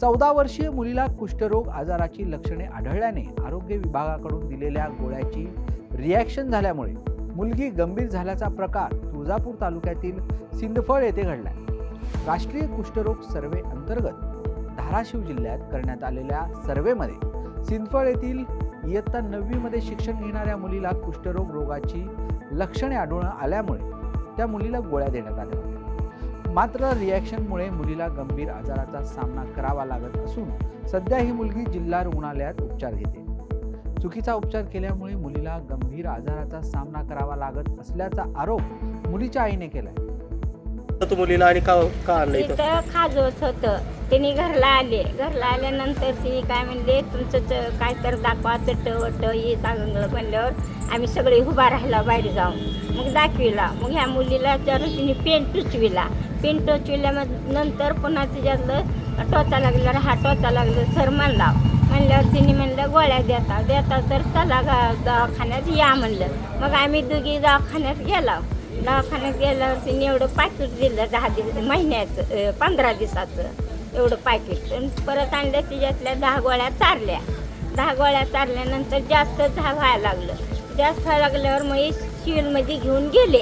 चौदा वर्षीय मुलीला कुष्ठरोग आजाराची लक्षणे आढळल्याने आरोग्य विभागाकडून दिलेल्या गोळ्याची रिॲक्शन झाल्यामुळे मुलगी गंभीर झाल्याचा प्रकार तुळजापूर तालुक्यातील सिंदफळ येथे घडला राष्ट्रीय कुष्ठरोग सर्वे अंतर्गत धाराशिव जिल्ह्यात करण्यात आलेल्या सर्वेमध्ये सिंदफळ येथील इयत्ता नववीमध्ये शिक्षण घेणाऱ्या मुलीला कुष्ठरोग रोगाची लक्षणे आढळून आल्यामुळे त्या मुलीला गोळ्या देण्यात आल्या. होत्या मात्र रिॲक्शनमुळे मुलीला गंभीर आजाराचा सामना करावा लागत असून सध्या ही मुलगी जिल्हा रुग्णालयात उपचार घेते. चुकीचा उपचार केल्यामुळे मुलीला गंभीर आजाराचा सामना करावा लागत असल्याचा आरोप मुलीच्या आईने केलाय. तू मुलीला आणि का का आणलं इथं तिथं खाजवत होतं. तिने घरला आले. घरला आल्यानंतर ती काय म्हणले तुमचं च- काय तर दाखवा चट वट हे चांगलं म्हणल्यावर आम्ही सगळे उभा राहिला बाहेर जाऊन. मग दाखविला. मग ह्या मुलीला विचारून तिने पेन टुचविला. पेन टोचविल्या मग नंतर पुन्हा तिच्यातलं टोचा लागल्यावर हा टोचा लागलं. सर म्हणला म्हणल्यावर तिने म्हणलं गोळ्या देता देता तर चला गा दवाखान्यात या म्हणलं. मग आम्ही दोघी दवाखान्यात गेला दवाखान्यात गेल्यावर तिने एवढं पाकिट दिलं दहा दिवस महिन्याचं पंधरा दिवसाचं एवढं पाकिट. परत आणलं तिच्यातल्या दहा गोळ्या चारल्या. दहा गोळ्या चारल्यानंतर जास्त झा व्हायला लागलं. जास्त व्हायला लागल्यावर मग सिव्हिलमध्ये घेऊन गेले.